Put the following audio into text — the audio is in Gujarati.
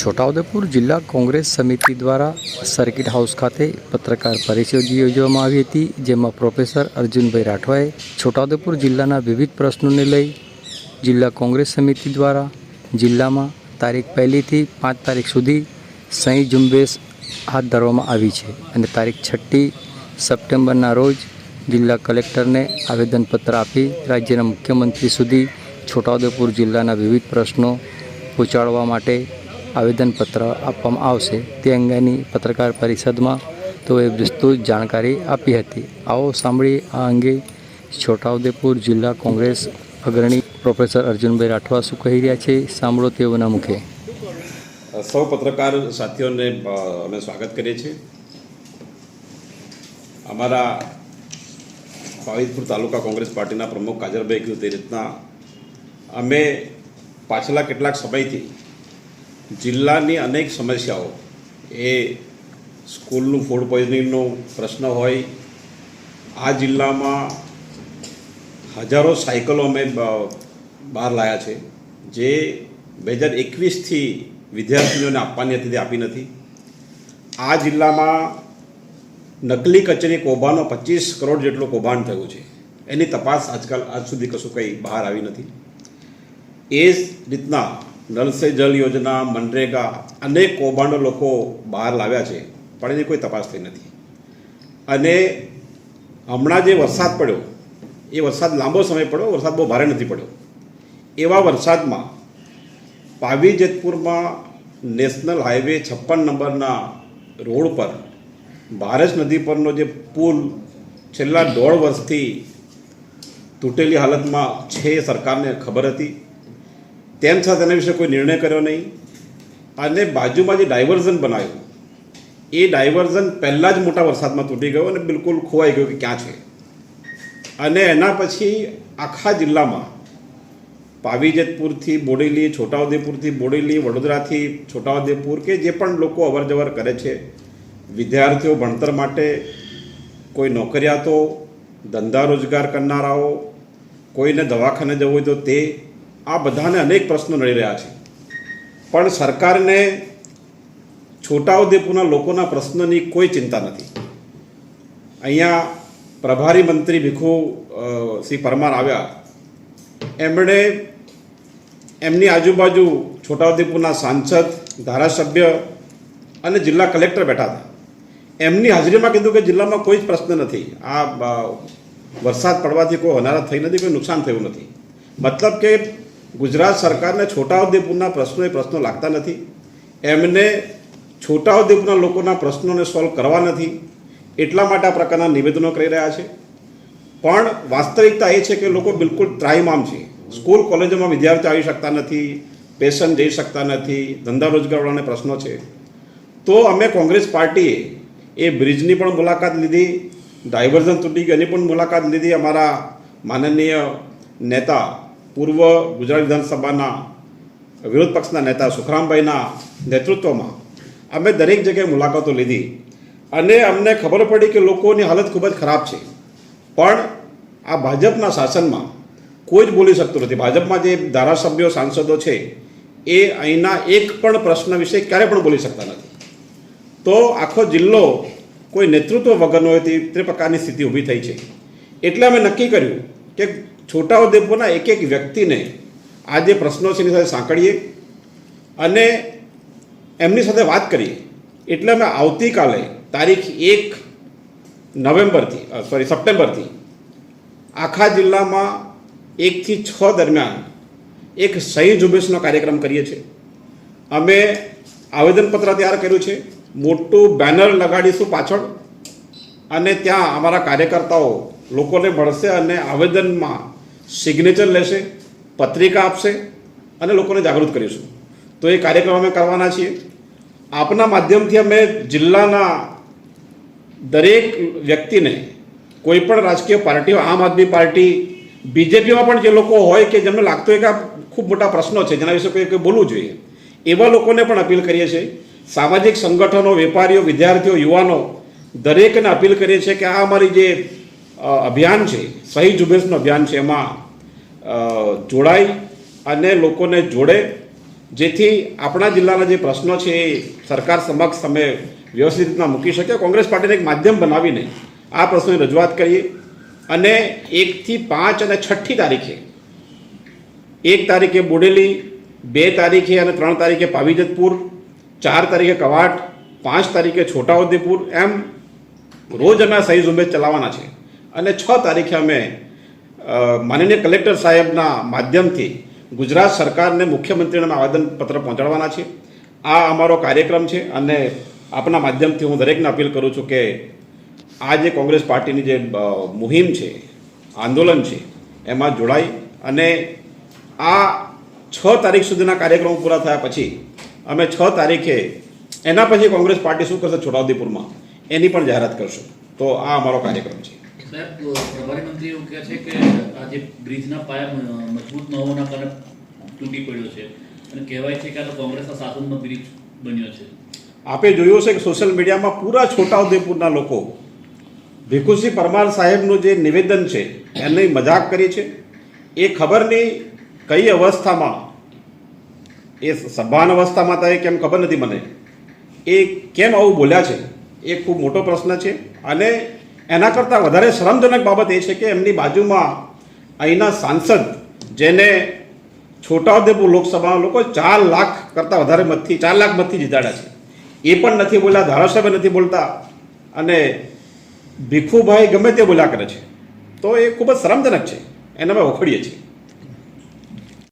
છોટાઉદેપુર જિલ્લા કોંગ્રેસ સમિતિ દ્વારા સર્કિટ હાઉસ ખાતે પત્રકાર પરિષદ યોજવામાં આવી હતી, જેમાં પ્રોફેસર અર્જુનભાઈ રાઠવાએ છોટાઉદેપુર જિલ્લાના વિવિધ પ્રશ્નોને લઈ જિલ્લા કોંગ્રેસ સમિતિ દ્વારા જિલ્લામાં તારીખ પહેલીથી પાંચ તારીખ સુધી સહી ઝુંબેશ હાથ ધરવામાં આવી છે અને તારીખ છઠ્ઠી સપ્ટેમ્બરના રોજ જિલ્લા કલેક્ટરને આવેદનપત્ર આપી રાજ્યના મુખ્યમંત્રી સુધી છોટાઉદેપુર જિલ્લાના વિવિધ પ્રશ્નો પહોંચાડવા માટે આવેદનપત્ર આપવામાં આવશે. તે અંગેની પત્રકાર પરિષદમાં તેઓએ વિસ્તૃત જાણકારી આપી હતી. આવો સાંભળી આ અંગે છોટાઉદેપુર જિલ્લા કોંગ્રેસ અગ્રણી પ્રોફેસર અર્જુનભાઈ રાઠવા શું કહી રહ્યા છે? સાંભળો તેઓના મુખે. સૌ પત્રકાર સાથીઓને અમે સ્વાગત કરીએ છીએ. અમારા પાવિતપુર તાલુકા કોંગ્રેસ પાર્ટીના પ્રમુખ કાજરભાઈ કીધું તે રીતના અમે પાછલા કેટલાક સમયથી જિલ્લાની અનેક સમસ્યાઓ. એ સ્કૂલનું ફૂડ પોઈઝનિંગનો પ્રશ્ન હોય, આ જિલ્લામાં હજારો સાયકલો અમે બહાર લાવ્યા છે, જે બે હજાર એકવીસથી વિદ્યાર્થીઓને આપવાની હતી આપી નથી. આ જિલ્લામાં નકલી કચેરી કૌભાંડનો પચીસ કરોડ જેટલું કૌભાંડ થયું છે. એની તપાસ આજકાલ આજ સુધી કશું કંઈ બહાર આવી નથી. એ જ રીતના નલ સે જલ યોજના, મનરેગા અનેક કૌભાંડો લોકો બહાર લાવ્યા છે, પણ એની કોઈ તપાસ થઈ નથી. અને હમણાં જે વરસાદ પડ્યો, એ વરસાદ લાંબો સમય પડ્યો, વરસાદ બહુ ભારે નથી પડ્યો. એવા વરસાદમાં પાવી જેતપુરમાં નેશનલ હાઈવે છપ્પન નંબરના રોડ પર ભારત નદી પરનો જે પુલ છેલ્લા દોઢ વર્ષથી તૂટેલી હાલતમાં છે સરકારને ખબર હતી. તેમ છતાં તેના વિશે કોઈ નિર્ણય કર્યો નહીં. અને બાજુમાં જે ડાયવર્ઝન બનાવ્યું, એ ડાયવર્ઝન પહેલાં જ મોટા વરસાદમાં તૂટી ગયો અને બિલકુલ ખોવાઈ ગયું કે ક્યાં છે. અને એના પછી આખા જિલ્લામાં પાવીજેતપુરથી બોડેલી, છોટાઉદેપુરથી બોડેલી, વડોદરાથી છોટાઉદેપુર કે જે પણ લોકો અવર જવર કરે છે, વિદ્યાર્થીઓ ભણતર માટે કોઈ નોકરિયાતો, ધંધા રોજગાર કરનારાઓ, કોઈને દવાખાને જવું હોય તો તે આ બધાને અનેક પ્રશ્નો નડી રહ્યા છે. પણ સરકારને છોટાઉદેપુરના લોકોના પ્રશ્નની કોઈ ચિંતા નથી. અહીંયા પ્રભારી મંત્રી ભીખુ સિંહ પરમાર આવ્યા. એમણે એમની આજુબાજુ છોટાઉદેપુરના સાંસદ, ધારાસભ્ય અને જિલ્લા કલેક્ટર બેઠા હતા. એમની હાજરીમાં કીધું કે જિલ્લામાં કોઈ જ પ્રશ્ન નથી. આ વરસાદ પડવાથી કોઈ હોનારત થઈ નથી, કોઈ નુકસાન થયું નથી. મતલબ કે ગુજરાત સરકારને છોટાઉદેપુરના પ્રશ્નો એ પ્રશ્નો લાગતા નથી. એમને છોટાઉદેપુરના લોકોના પ્રશ્નોને સોલ્વ કરવા નથી. એટલા માટે આ પ્રકારના નિવેદનો કરી રહ્યા છે. પણ વાસ્તવિકતા એ છે કે લોકો બિલકુલ ત્રાહિમામ છે. સ્કૂલ, કોલેજોમાં વિદ્યાર્થીઓ આવી શકતા નથી, પેશન્ટ જઈ શકતા નથી, ધંધા રોજગારવાળાને પ્રશ્નો છે. તો અમે કોંગ્રેસ પાર્ટીએ એ બ્રિજની પણ મુલાકાત લીધી, ડાયવર્ઝન તૂટી ગયું એની પણ મુલાકાત લીધી અમારા માનનીય નેતા પૂર્વ ગુજરાત વિધાનસભાના વિરોધ પક્ષના નેતા સુખરામભાઈના નેતૃત્વમાં અમે દરેક જગ્યાએ મુલાકાતો લીધી અને અમને ખબર પડી કે લોકોની હાલત ખૂબ જ ખરાબ છે. પણ આ ભાજપના શાસનમાં કોઈ જ બોલી શકતું નથી. ભાજપમાં જે ધારાસભ્યો, સાંસદો છે, એ અહીંના એક પણ પ્રશ્ન વિશે ક્યારે પણ બોલી શકતા નથી. તો આખો જિલ્લો કોઈ નેતૃત્વ વગરનો હોય તે પ્રકારની સ્થિતિ ઊભી થઈ છે. એટલે અમે નક્કી કર્યું કે છોટાઉદેપુરના એક એક વ્યક્તિને આ જે પ્રશ્નો છે એની સાથે સાંકળીએ અને એમની સાથે વાત કરીએ. એટલે અમે આવતીકાલે તારીખ એક નવેમ્બરથી સોરી સપ્ટેમ્બરથી આખા જિલ્લામાં એકથી છ દરમિયાન એક સહી ઝુંબેશનો કાર્યક્રમ કરીએ છીએ. અમે આવેદનપત્ર તૈયાર કર્યું છે. મોટું બેનર લગાડીશું પાછળ અને ત્યાં અમારા કાર્યકર્તાઓ લોકોને મળશે અને આવેદનમાં સિગ્નેચર લેશે, પત્રિકા આપશે અને લોકોને જાગૃત કરીશું. તો એ કાર્યક્રમ અમે કરવાના છીએ. આપના માધ્યમથી અમે જિલ્લાના દરેક વ્યક્તિને કોઈ પણ રાજકીય પાર્ટીઓ, આમ આદમી પાર્ટી, બીજેપીમાં પણ જે લોકો હોય કે જેમને લાગતું હોય કે આ ખૂબ મોટા પ્રશ્નો છે, જેના વિશે કોઈ બોલવું જોઈએ, એવા લોકોને પણ અપીલ કરીએ છીએ. સામાજિક સંગઠનો, વેપારીઓ, વિદ્યાર્થીઓ, યુવાનો દરેકને અપીલ કરીએ છીએ કે આ અમારી જે અભિયાન છે, સહી ઝુંબેશનું અભિયાન છે, એમાં જોડાઈ અને લોકોને જોડે, જેથી આપણા જિલ્લાના જે પ્રશ્નો છે એ સરકાર સમક્ષ તમે વ્યવસ્થિત રીતના મૂકી શકે કોંગ્રેસ પાર્ટીને એક માધ્યમ બનાવીને આ પ્રશ્નોની રજૂઆત કરીએ. અને એકથી પાંચ અને છઠ્ઠી તારીખે, એક તારીખે બોડેલી, બે તારીખે અને ત્રણ તારીખે પાવીજતપુર, ચાર તારીખે કવાટ, પાંચ તારીખે છોટાઉદેપુર, એમ રોજ અમે સહી ઝુંબેશ ચલાવવાના છે. અને છ તારીખે અમે માનનીય કલેક્ટર સાહેબના માધ્યમથી ગુજરાત સરકારને મુખ્યમંત્રીને આવેદનપત્ર પહોંચાડવાના છે આ અમારો કાર્યક્રમ છે અને આપના માધ્યમથી હું દરેકને અપીલ કરું છું કે આ જે કોંગ્રેસ પાર્ટીની જે મુહિમ છે, આંદોલન છે, એમાં જોડાઈ અને આ છ તારીખ સુધીના કાર્યક્રમો પૂરા થયા પછી અમે છ તારીખે એના પછી કોંગ્રેસ પાર્ટી શું કરશે છોટાઉદેપુરમાં એની પણ જાહેરાત કરશું. તો આ અમારો કાર્યક્રમ છે. સાહેબ, પ્રભારી મંત્રી એવું કહે છે કે આ જે બ્રિજના પાયા મજબૂત ન હોવાના કારણે તૂટી પડ્યો છે. અને કહેવાય છે કે આ તો કોંગ્રેસના શાસનમાં બ્રિજ બન્યો છે. આપે જોયું છે કે સોશિયલ મીડિયામાં પૂરા છોટાઉદેપુરના લોકો ભીખુસિંહ પરમાર સાહેબનું જે નિવેદન છે એની મજાક કરી છે. એ ખબર નહીં કઈ અવસ્થામાં, એ સભાન અવસ્થામાં હતા એ કેમ ખબર નથી મને. એ કેમ આવું બોલ્યા છે? એ ખૂબ મોટો પ્રશ્ન છે. અને એના કરતાં વધારે શરમજનક બાબત એ છે કે એમની બાજુમાં અહીંના સાંસદ, જેને છોટાઉદેપુર લોકસભાના લોકો ચાર લાખ કરતાં વધારે મતથી, ચાર લાખ મતથી જીતાડ્યા છે. એ પણ નથી બોલ્યા, ધારાસભ્ય નથી બોલતા અને ભીખુભાઈ ગમે તે બોલ્યા કરે છે. તો એ ખૂબ જ શરમજનક છે. એને અમે વખોડીએ છીએ.